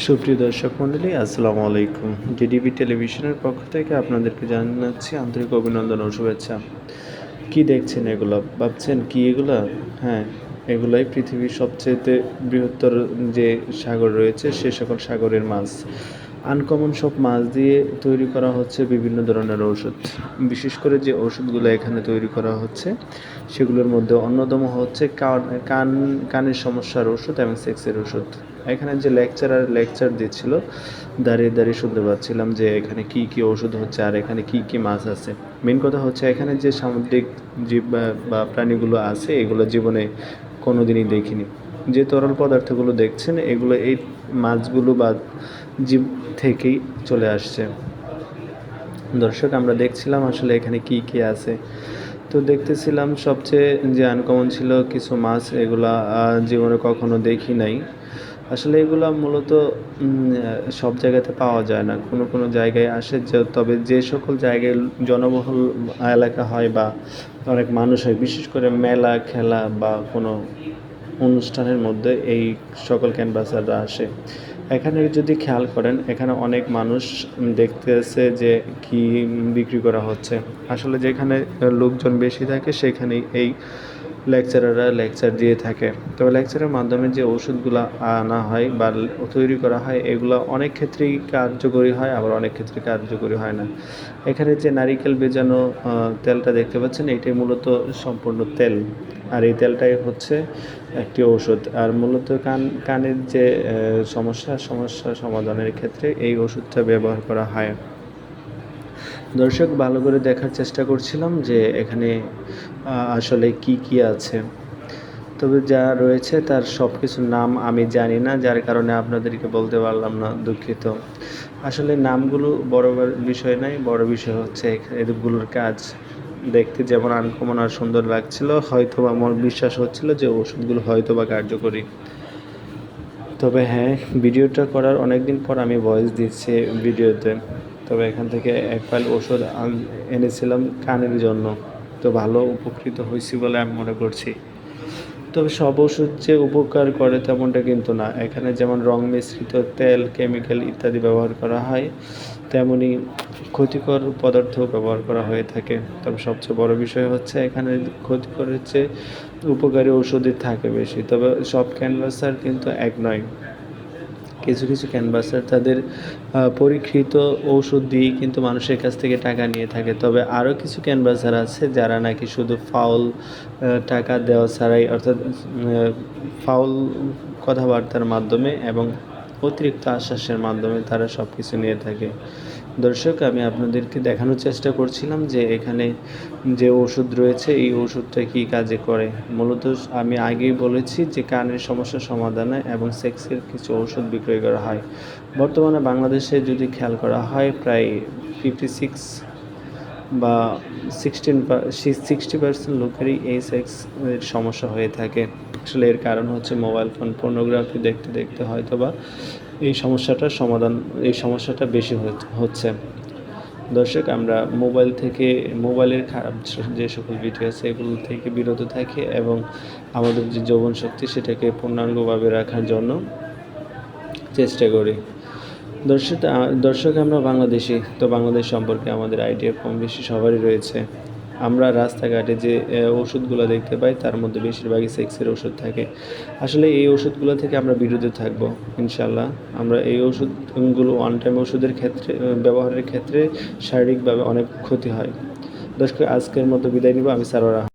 সুপ্রিয় দর্শক মণ্ডলী, আসসালামু আলাইকুম। ডিডিবি টেলিভিশনের পক্ষ থেকে আপনাদেরকে জানাচ্ছি আন্তরিক অভিনন্দন ও শুভেচ্ছা। কি দেখছেন এগুলো? ভাবছেন কি এগুলো? হ্যাঁ এগুলাই পৃথিবীর সবচেয়ে বৃহত্তর যে সাগর রয়েছে, সে সকল সাগরের মাছ। আনকমন সব মাছ দিয়ে তৈরি করা হচ্ছে বিভিন্ন ধরনের ওষুধ বিশেষ করে যে ওষুধগুলো এখানে তৈরি করা হচ্ছে, সেগুলোর মধ্যে অন্যতম হচ্ছে কান কান, কানের সমস্যার ওষুধ এবং সেক্সের ওষুধ এখানে যে লেকচারার লেকচার দিচ্ছিল, দাঁড়িয়ে দাঁড়িয়ে শুনতে পাচ্ছিলাম যে এখানে কি কি ওষুধ হচ্ছে আর এখানে কি কি মাছ আছে। মেন কথা হচ্ছে এখানে যে সামুদ্রিক জীব বা- প্রাণীগুলো আছে, এগুলো জীবনে কোনো দিনই দেখিনি। যে তরল পদার্থগুলো দেখছেন, এগুলো এই মাছগুলো বা জীব থেকেই চলে আসছে। দর্শক, আমরা দেখছিলাম আসলে এখানে কি কি আছে। তো দেখতেছিলাম সবচেয়ে যে আনকমন ছিল কিছু মাছ, এগুলা জীবনে কখনো দেখি নাই। আসলে এগুলো মূলত সব জায়গাতে পাওয়া যায় না। কোনো কোনো জায়গায় আসে যে, তবে যে সকল জায়গায় জনবহুল এলাকা হয় বা অনেক মানুষ হয়, বিশেষ করে মেলা, খেলা বা কোনো অনুষ্ঠানের মধ্যে এই সকল ক্যানভাসাররা আসে। এখানে যদি খেয়াল করেন, এখানে অনেক মানুষ দেখতেছে যে কি বিক্রি করা হচ্ছে। আসলে যেখানে লোকজন বেশি থাকে, সেখানেই এই লেকচারাররা লেকচার দিয়ে থাকে। তবে লেকচারের মাধ্যমে যে ওষুধগুলো আনা হয় বা তৈরি করা হয়, এগুলো অনেক ক্ষেত্রেই কার্যকরী হয়, আবার অনেক ক্ষেত্রে কার্যকরী হয় না। এখানে যে নারিকেল বেজানো তেলটা দেখতে পাচ্ছেন, এটাই মূলত সম্পূর্ণ তেল। আর এই তেলটাই হচ্ছে একটি ওষুধ আর মূলত কান, কানের যে সমস্যা সমস্যা সমাধানের ক্ষেত্রে এই ওষুধটা ব্যবহার করা হয়। দর্শক, ভালো করে দেখার চেষ্টা করছিলাম যে এখানে আসলে কি কি আছে। তবে যা রয়েছে তার সব কিছুর নাম আমি জানি না, যার কারণে আপনাদেরকে বলতে পারলাম না, দুঃখিত। আসলে নামগুলো বড় বিষয় নাই, বড় বিষয় হচ্ছে এগুলোর কাজ দেখতে যেমন আনকমন আর সুন্দর লাগছিল হয়তো বা আমার বিশ্বাস হচ্ছিল যে ওষুধগুলো হয়তো বা কার্যকরী। তবে হ্যাঁ ভিডিওটা করার অনেক দিন পর আমি ভয়েস দিচ্ছি ভিডিওতে। তবে এখান থেকে এক ফাইল ওষুধ এনেছিলাম কানের জন্য। তো ভালো উপকৃত হয়েছি বলে আমি মনে করছি। তবে সব ওষুধ যে উপকার করে তেমনটা কিন্তু না। এখানে যেমন রং মিশ্রিত তেল, কেমিক্যাল ইত্যাদি ব্যবহার করা হয়, তেমনি ক্ষতিকর পদার্থ ব্যবহার করা হয়ে থাকে। তবে সবচেয়ে বড় বিষয় হচ্ছে এখানে ক্ষতিকর হচ্ছে উপকারী ওষুধই থাকে বেশি। তবে সব ক্যানভাসার কিন্তু এক নয়। কিছু কিছু ক্যানভাসার তাদের পরীক্ষিত ঔষধ দিয়ে কিন্তু মানুষের কাছ থেকে টাকা নিয়ে থাকে। তবে আরও কিছু ক্যানভাসার আছে যারা নাকি শুধু ফাউল টাকা দেওয়া ছাড়াই অর্থাৎ ফাউল কথাবার্তার মাধ্যমে এবং অতিরিক্ত আশ্বাসের মাধ্যমে তারা সব কিছু নিয়ে থাকে। দর্শক, আমি আপনাদেরকে দেখানোর চেষ্টা করছিলাম যে এখানে যে ওষুধ রয়েছে, এই ওষুধটা কী কাজে করে। মূলত আমি আগেই বলেছি যে কানের সমস্যা সমাধানে এবং সেক্সের কিছু ওষুধ বিক্রয় করা হয়। বর্তমানে বাংলাদেশে যদি খেয়াল করা হয়, প্রায় ফিফটি সিক্স বা সিক্সটিন সিক্সটি পার্সেন্ট লোকেরই এই সেক্স এর সমস্যা হয়ে থাকে। আসলে এর কারণ হচ্ছে মোবাইল ফোন পর্নোগ্রাফি দেখতে দেখতে হয়তো বা এই সমস্যাটার সমাধান, এই সমস্যাটা বেশি হচ্ছে। দর্শক, আমরা মোবাইল থেকে, মোবাইলের খারাপ যে সকল ভিডিও আছে, এগুলো থেকে বিরত থাকি এবং আমাদের যে যৌবন শক্তি সেটাকে পূর্ণাঙ্গভাবে রাখার জন্য চেষ্টা করি। দর্শক দর্শক, আমরা বাংলাদেশি, তো বাংলাদেশ সম্পর্কে আমাদের আইডিয়া কম বেশি সবারই রয়েছে। আমরা রাস্তাঘাটে যে ওষুধগুলো দেখতে পাই, তার মধ্যে বেশিরভাগই সেক্সের ওষুধ থাকে। আসলে এই ওষুধগুলো থেকে আমরা বিরত থাকব ইনশাল্লাহ আমরা এই ওষুধগুলো ওয়ান টাইম ওষুধের ক্ষেত্রে ব্যবহারের ক্ষেত্রে শারীরিকভাবে অনেক ক্ষতি হয়। দর্শক, আজকের মতো বিদায় নিব। আমি সারোরা